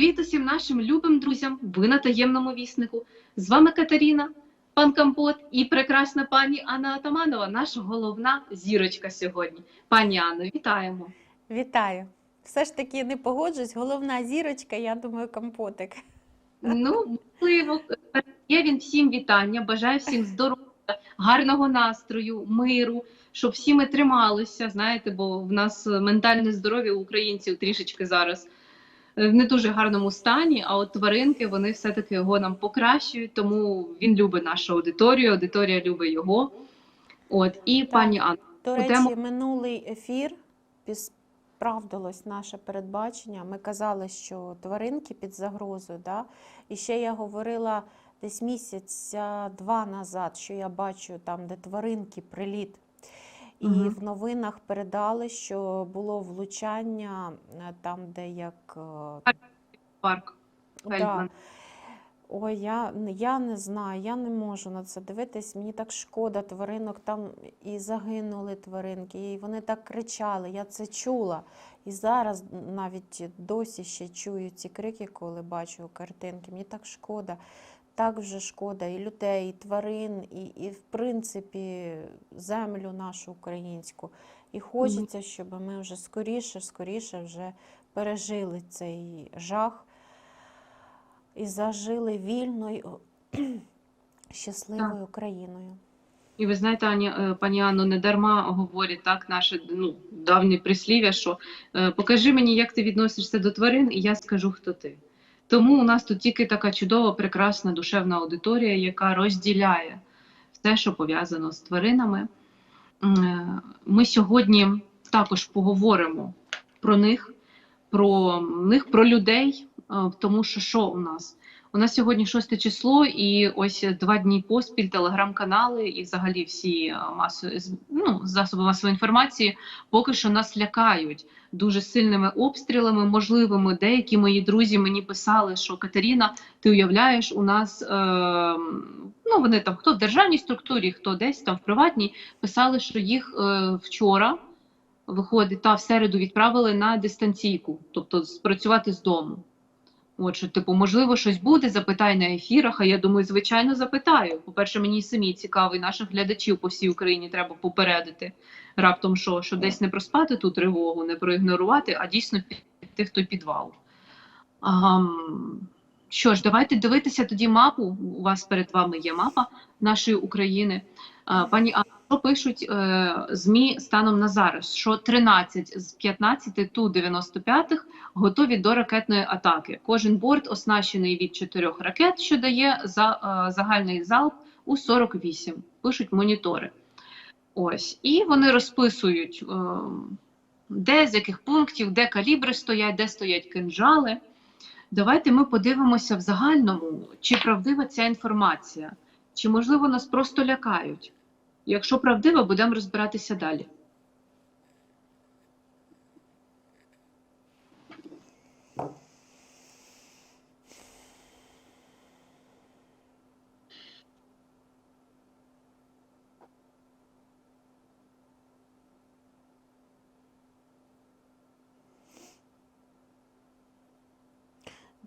Привіт усім нашим любим друзям. Ви на таємному віснику. З вами Катерина, пан Компот і прекрасна пані Анна Атаманова, наша головна зірочка сьогодні. Пані Анно, вітаємо. Вітаю. Все ж таки не погоджусь. Головна зірочка, я думаю, компотик. Ну, можливо, є він всім вітання. Бажаю всім здоров'я, гарного настрою, миру, щоб всі ми трималися. Знаєте, бо в нас ментальне здоров'я у українців трішечки зараз в не дуже гарному стані. А от тваринки вони все-таки його нам покращують, тому він любить нашу аудиторію, аудиторія любить його. От і пані Анна. До речі, минулий ефір справдилось наше передбачення. Ми казали, що тваринки під загрозою. Да? І ще я говорила десь місяця два назад, що я бачу там, де тваринки, приліт. І в новинах передали, що було влучання е, там, де як. е, Парк. Да. Ой, я, я не знаю, я не можу на це дивитись. Мені так шкода тваринок, там і загинули тваринки, і вони так кричали. Я це чула. І зараз навіть досі ще чую ці крики, коли бачу картинки. Мені так шкода. Так вже шкода і людей, і тварин, і, і в принципі землю нашу українську. І хочеться, щоб ми вже скоріше, скоріше вже пережили цей жах і зажили вільною, щасливою Україною. І ви знаєте, Ані, е, пані Анно, не дарма говорять так наше ну, давнє прислів'я, що е, покажи мені, як ти відносишся до тварин, і я скажу, хто ти. Тому у нас тут тільки така чудова, прекрасна душевна аудиторія, яка розділяє все, що пов'язано з тваринами. Е, Ми сьогодні також поговоримо про них, про них, про людей, е, тому що що у нас? У нас сьогодні 6 число, і ось два дні поспіль телеграм-канали і взагалі всі е, масові ну, засоби масової інформації поки що нас лякають дуже сильними обстрілами, можливими. Деякі мої друзі мені писали, що Катерина, ти уявляєш, у нас е, ну вони там хто в державній структурі, хто десь там в приватній, писали, що їх е, вчора виходить та в середу відправили на дистанційку, тобто спрацювати з дому. От що, типу, можливо, щось буде, запитай на ефірах. А я думаю, звичайно, запитаю. По-перше, мені самі цікаво, і наших глядачів по всій Україні треба попередити. Раптом що, що десь не проспати ту тривогу, не проігнорувати, а дійсно піти в той підвал. Ам, що ж, давайте дивитися тоді мапу. У вас перед вами є мапа нашої України. А, пані Анна, пишуть е, ЗМІ станом на зараз? Що 13 з 15 Ту-95 готові до ракетної атаки. Кожен борт оснащений від 4 ракет, що дає за, е, загальний залп у 48. Пишуть монітори. Ось. І вони розписують, е, де з яких пунктів, де калібри стоять, де стоять кинжали. Давайте ми подивимося в загальному, чи правдива ця інформація, чи можливо нас просто лякають. Якщо правдива, будемо розбиратися далі.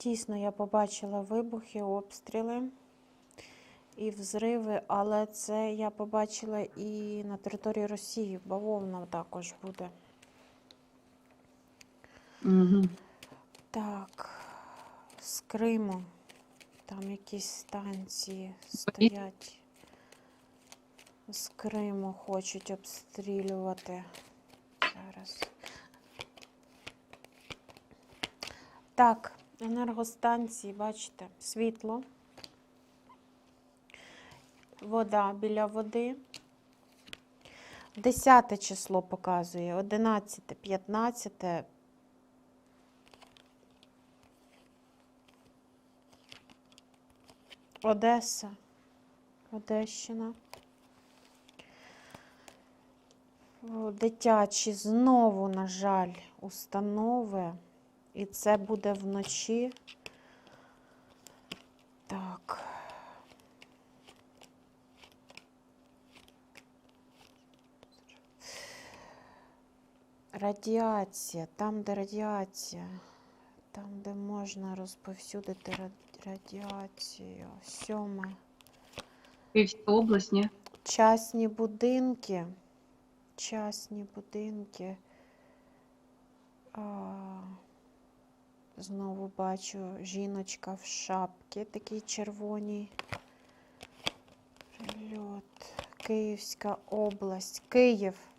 Дійсно, я побачила вибухи, обстріли і взриви, але це я побачила і на території Росії. Бавовна також буде. Угу. Так, з Криму. Там якісь станції стоять. З Криму хочуть обстрілювати. Зараз. Так, енергостанції, бачите, світло. Вода біля води. 10 число показує, 11, 15. Одеса, Одещина. Дитячі знову, на жаль, установи. І це буде вночі. Так. Радіація, там, де радіація. Там, де можна розповсюдити радіацію. Сьоме. Київська область, ні? Частні будинки. Частні будинки. А, знову бачу жіночка в шапці, такій червоній. Прильот. Київська область. Київ.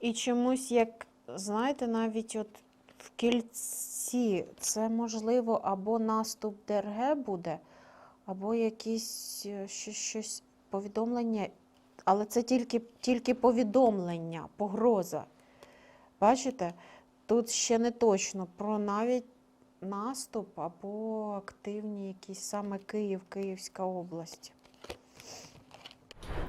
І чомусь, як, знаєте, навіть от в кільці це можливо або наступ ДРГ буде, або якісь е, щось, щось повідомлення, але це тільки, тільки повідомлення, погроза. Бачите? Тут ще не точно про навіть наступ або активні якісь саме Київ, Київська область.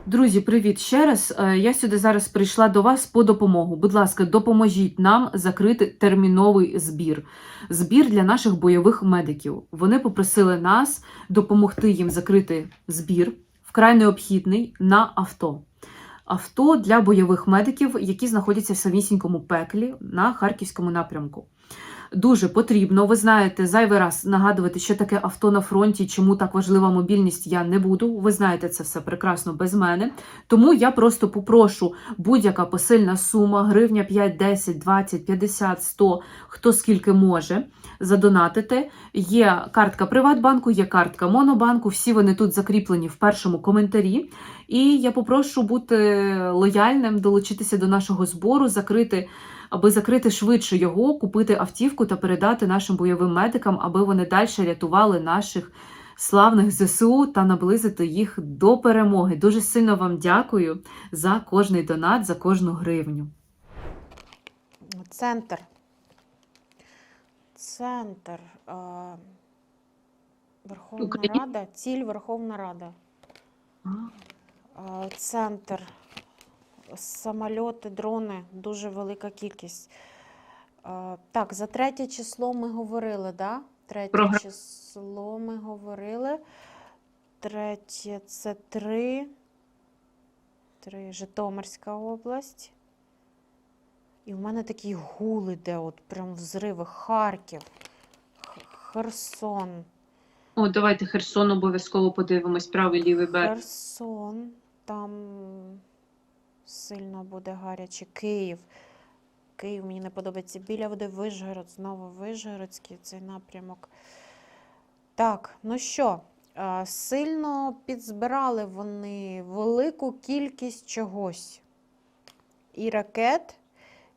Друзі, привіт ще раз. Е, Я сюди зараз прийшла до вас по допомогу. Будь ласка, допоможіть нам закрити терміновий збір. Збір для наших бойових медиків. Вони попросили нас допомогти їм закрити збір, вкрай необхідний на авто. Авто для бойових медиків, які знаходяться в самісінькому пеклі на харківському напрямку. Дуже потрібно. Ви знаєте, зайвий раз нагадувати, що таке авто на фронті, чому так важлива мобільність, я не буду. Ви знаєте це все прекрасно без мене. Тому я просто попрошу будь-яка посильна сума, гривня 5, 10, 20, 50, 100, хто скільки може задонатити. Є картка Приватбанку, є картка Монобанку. Всі вони тут закріплені в першому коментарі. І я попрошу бути лояльним, долучитися до нашого збору, закрити аби закрити швидше його, купити автівку та передати нашим бойовим медикам, аби вони далі рятували наших славних ЗСУ та наблизити їх до перемоги. Дуже сильно вам дякую за кожний донат, за кожну гривню. Центр. Центр. Верховна Україна? Рада. Ціль Верховна Рада. Центр. Самольоти, дрони, дуже велика кількість. Так, за третє число ми говорили, да? Третє Програ- число ми говорили. Третє це три. Три. Житомирська область. І в мене такий гул іде, от прям взриви. Харків, Херсон. О, давайте Херсон обов'язково подивимось, правий лівий берег. Херсон, там сильно буде гаряче. Київ. Київ мені не подобається. Біля води Вишгород, знову Вишгородський цей напрямок. Так, ну що, сильно підзбирали вони велику кількість чогось. І ракет,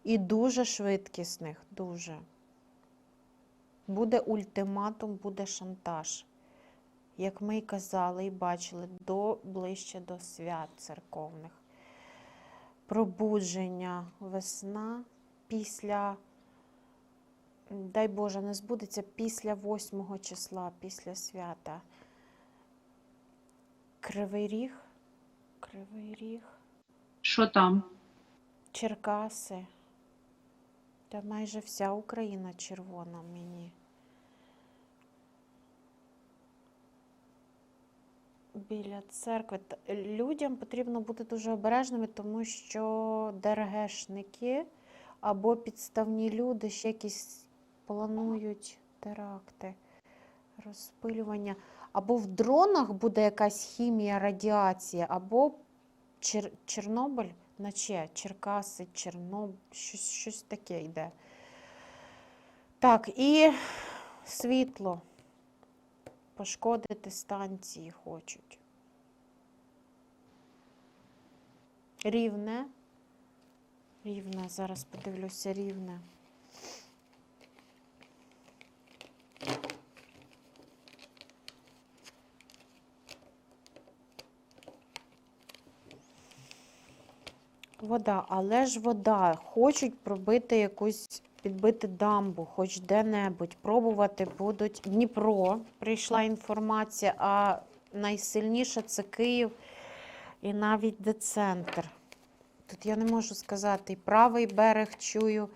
і дуже швидкісних, дуже. Буде ультиматум, буде шантаж як ми й казали і бачили, до, ближче до свят церковних. Пробудження, весна після, дай Боже, не збудеться після 8 числа, після свята. Кривий Ріг, Кривий Ріг, Що там? Черкаси. Та майже вся Україна червона мені. Біля церкви. Людям потрібно бути дуже обережними, тому що ДРГшники або підставні люди ще якісь планують теракти, розпилювання. Або в дронах буде якась хімія, радіація, або Чер... Чорнобиль, наче Черкаси, Чорнобиль, щось, щось таке йде. Так, і світло. Пошкодити станції хочуть. Рівне. Рівне, зараз подивлюся, рівне. Вода, але ж вода. Хочуть пробити якусь, підбити дамбу, хоч де-небудь. Пробувати будуть Дніпро. Прийшла інформація, а найсильніше це Київ і навіть децентр. Тут я не можу сказати, і правий берег чую,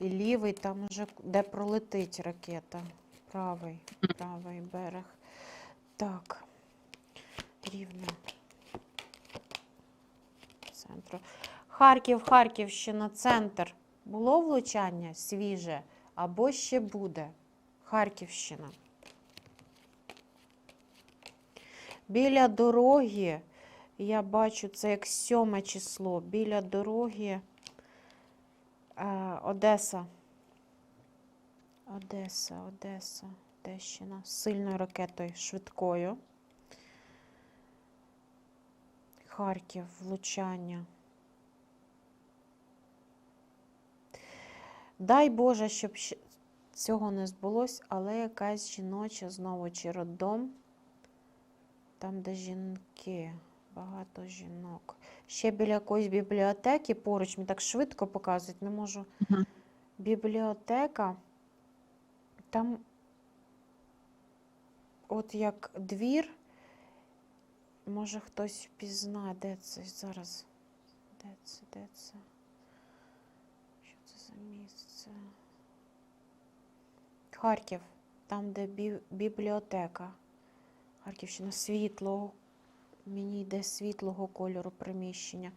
і лівий, там уже де пролетить ракета. Правий, правий берег. Так, рівне. Центру. Харків, Харківщина, центр. Було влучання свіже, або ще буде. Харківщина. Біля дороги, я бачу, це як сьоме число. Біля дороги е, Одеса. Одеса, Одеса, Одещина. Сильною ракетою швидкою. Харків, влучання. Дай Боже, щоб цього не збулось, але якась жіноча знову чи роддом, там, де жінки, багато жінок. Ще біля якоїсь бібліотеки поруч, мені так швидко показують, не можу. Мгм. Бібліотека, там от як двір, може хтось впізнає, де це зараз. Де це, де це? Що це за місце? Харків, там, де бі- бібліотека. Харківщина світло. Мені йде світлого кольору приміщення.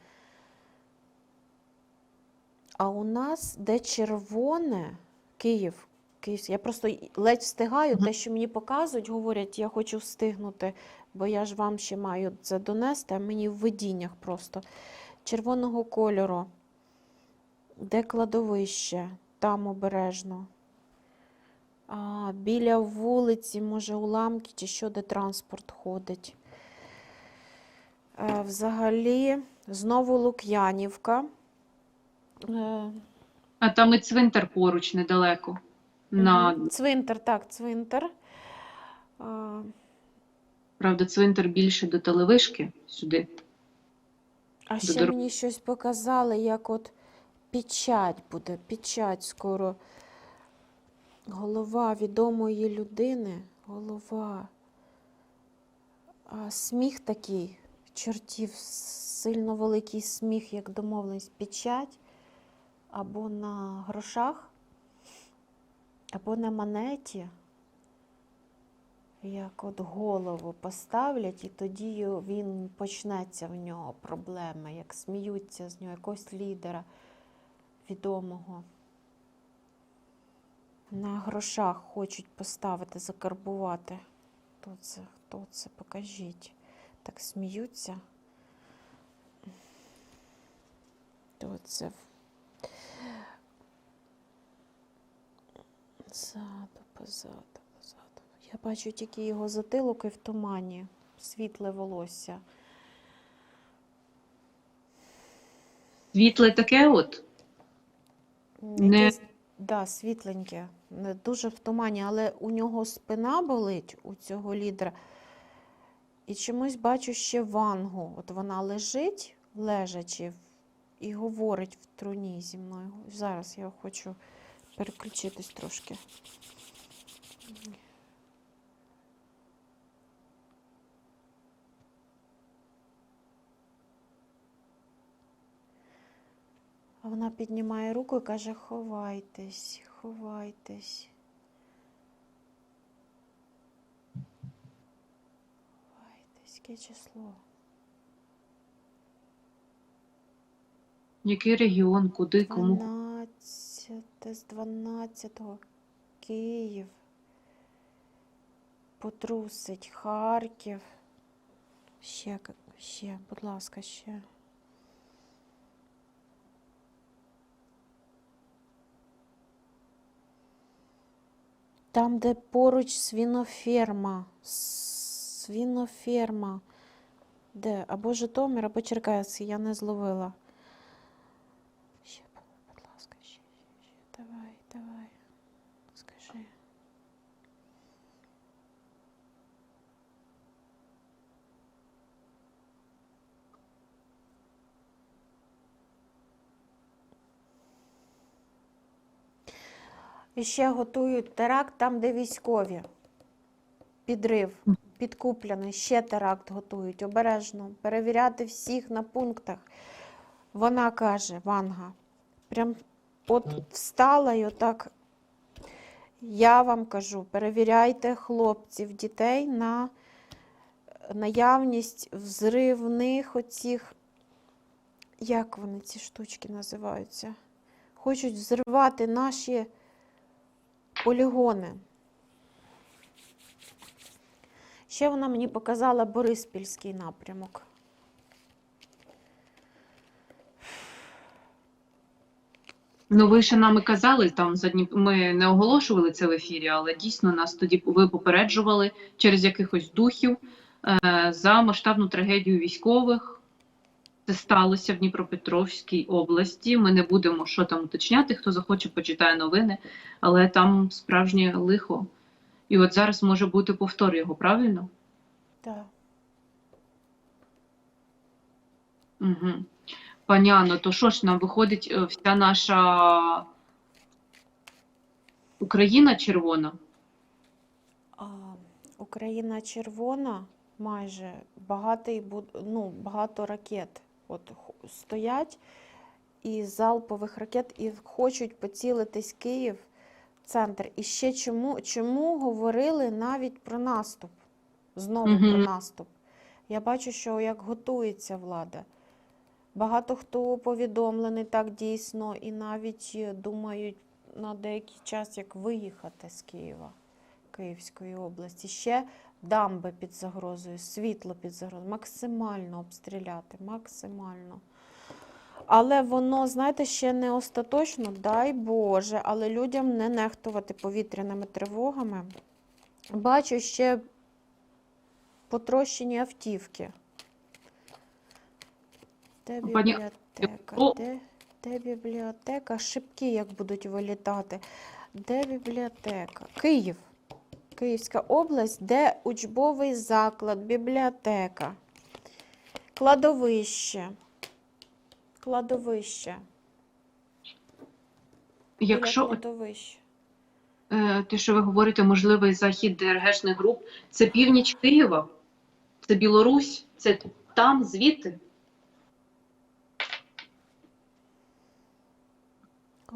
А у нас, де червоне, Київ. Київ. Я просто ледь встигаю, те, що мені показують, говорять, я хочу встигнути, бо я ж вам ще маю це донести, а мені в видіннях просто. Червоного кольору. Де кладовище? Там обережно. А, біля вулиці, може, уламки чи що, де транспорт ходить. Е, взагалі, знову Лук'янівка. Е, А там і цвинтар поруч недалеко. На. Цвинтар, так, цвинтар. А, правда, цвинтар більше до телевишки сюди. а До ще дор- мені щось показали, як от печать буде, печать скоро. Голова відомої людини, голова. А, сміх такий, чортів, сильно великий сміх, як домовленість, печать або на грошах, або на монеті. Як от голову поставлять, і тоді він почнеться в нього проблеми, як сміються з нього, якогось лідера відомого. На грошах хочуть поставити, закарбувати. Хто це? Хто це? Покажіть. Так сміються. Хто це? Ззаду, позаду, позаду. Я бачу тільки його затилок і в тумані. Світле волосся. Світле таке от. Не- да, світленьке, не дуже в тумані, але у нього спина болить, у цього лідера. І чомусь бачу ще вангу. От вона лежить, лежачи, і говорить в труні зі мною. Зараз я хочу переключитись трошки. А вона піднімає руку і каже: ховайтесь, ховайтесь. Ховайтесь, яке число? Який регіон, куди, кому. 12 з 12-го. Київ. Потрусить Харків. Ще, ще, будь ласка, ще. Там, де поруч свіноферма. Свіноферма. Де? Або Житомир, або Черкаси, я не зловила. Ще, будь ласка, ще, ще, ще. Давай, давай. Скажи. І ще готують теракт там, де військові. Підрив, підкуплений, ще теракт готують. Обережно, перевіряти всіх на пунктах. Вона каже, Ванга, прям от встала і отак. Я вам кажу, перевіряйте хлопців, дітей на наявність взривних оцих, як вони ці штучки називаються? Хочуть взривати наші полігони. Ще вона мені показала Бориспільський напрямок. Ну, ви ще нами казали, там за ми не оголошували це в ефірі, але дійсно нас тоді ви попереджували через якихось духів е, за масштабну трагедію військових. Це сталося в Дніпропетровській області. Ми не будемо що там уточняти. Хто захоче, почитає новини, але там справжнє лихо. І от зараз може бути повтор його, правильно? Так. Угу. Пані Анно, то що ж нам виходить е, вся наша Україна червона? А, Україна червона, майже багатий, ну, багато ракет от, стоять і залпових ракет, і хочуть поцілитись Київ, центр. І ще чому, чому говорили навіть про наступ? Знову про наступ. Я бачу, що як готується влада. Багато хто повідомлений так дійсно, і навіть е, думають на деякий час, як виїхати з Києва. Київської області. Ще дамби під загрозою, світло під загрозою, максимально обстріляти, максимально. Але воно, знаєте, ще не остаточно, дай Боже, але людям не нехтувати повітряними тривогами. Бачу ще потрощені автівки. Де бібліотека? Де, де бібліотека? Шибки як будуть вилітати. Де бібліотека? Київ. Київська область, де учбовий заклад, бібліотека, кладовище. Кладовище. Якщо кладовища. е, те, що ви говорите, можливий захід ДРГшних груп, це північ Києва, це Білорусь, це там, звідти.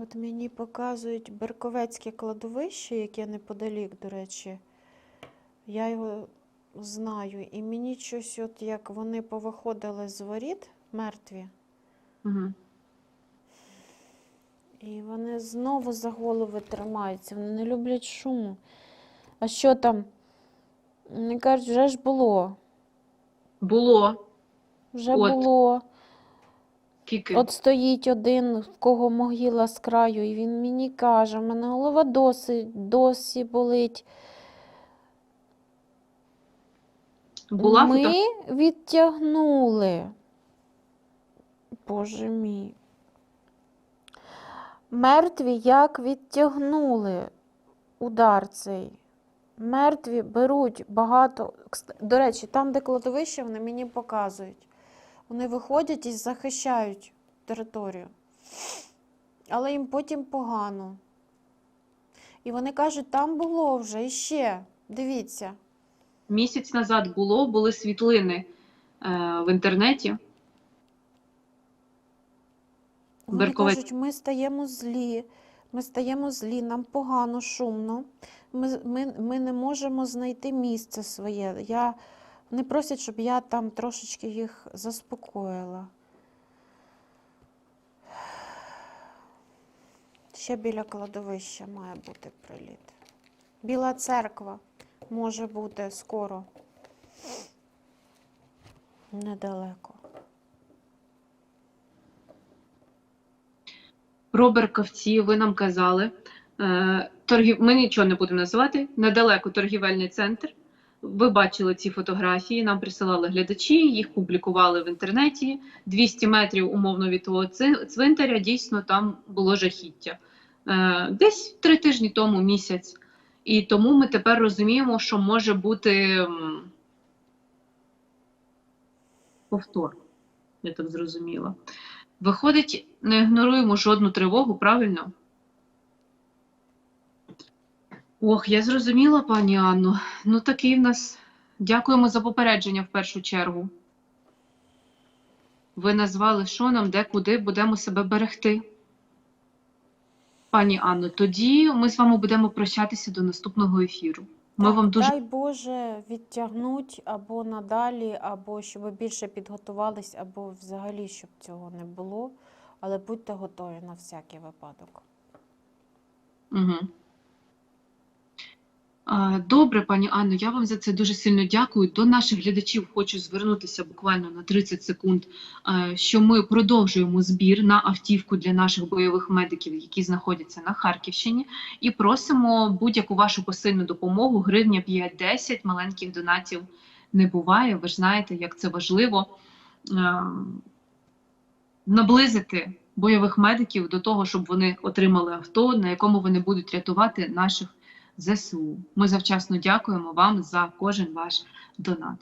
От мені показують Берковецьке кладовище, яке неподалік, до речі. Я його знаю. І мені щось, от як вони повиходили з воріт мертві, Угу. і вони знову за голови тримаються. Вони не люблять шуму. А що там? Вони кажуть, вже ж було. Було Вже От. було. Тільки. От стоїть один, в кого могила з краю, і він мені каже, в мене голова досі, досі болить. Була Ми фото... відтягнули. Боже мій. Мертві як відтягнули удар цей. Мертві беруть багато. До речі, там, де кладовище, вони мені показують. Вони виходять і захищають територію. Але їм потім погано. І вони кажуть, там було вже іще. Дивіться. місяць назад було, були світлини е, в інтернеті. Вони Берковець. кажуть, ми стаємо злі, ми стаємо злі, нам погано, шумно. Ми, ми, ми не можемо знайти місце своє. Я, вони просять, щоб я там трошечки їх заспокоїла. Ще біля кладовища має бути приліт. Біла церква може бути скоро. Недалеко. Про Берковці ви нам казали. Е. Ми нічого не будемо називати. Недалеко торгівельний центр. Ви бачили ці фотографії, нам присилали глядачі, їх публікували в інтернеті. 200 метрів умовно від того цвинтаря, дійсно там було жахіття. Е, Десь три тижні тому, місяць. І тому ми тепер розуміємо, що може бути повтор. Я так зрозуміла. Виходить, не ігноруємо жодну тривогу, правильно? Ох, я зрозуміла, пані Анно. Ну, такий в нас. Дякуємо за попередження в першу чергу. Ви назвали, що нам, де, куди будемо себе берегти. Пані Анно, тоді ми з вами будемо прощатися до наступного ефіру. Ми Так, вам дуже Дай Боже відтягнуть або надалі, або щоб більше підготувались, або взагалі, щоб цього не було. Але будьте готові на всякий випадок. Угу. Добре, пані Анно, я вам за це дуже сильно дякую. До наших глядачів хочу звернутися буквально на 30 секунд, що ми продовжуємо збір на автівку для наших бойових медиків, які знаходяться на Харківщині, і просимо будь-яку вашу посильну допомогу. Гривня 5-10, маленьких донатів не буває. Ви ж знаєте, як це важливо наблизити бойових медиків до того, щоб вони отримали авто, на якому вони будуть рятувати наших ЗСУ. Ми завчасно дякуємо вам за кожен ваш донат.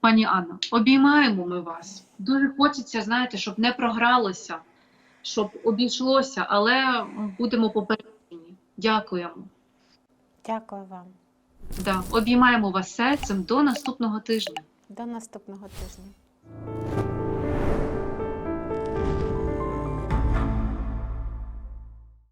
Пані Анно, обіймаємо ми вас. Дуже хочеться, знаєте, щоб не програлося, щоб обійшлося, але будемо попереджені. Дякуємо. Дякую вам. Да. Обіймаємо вас серцем до наступного тижня. До наступного тижня.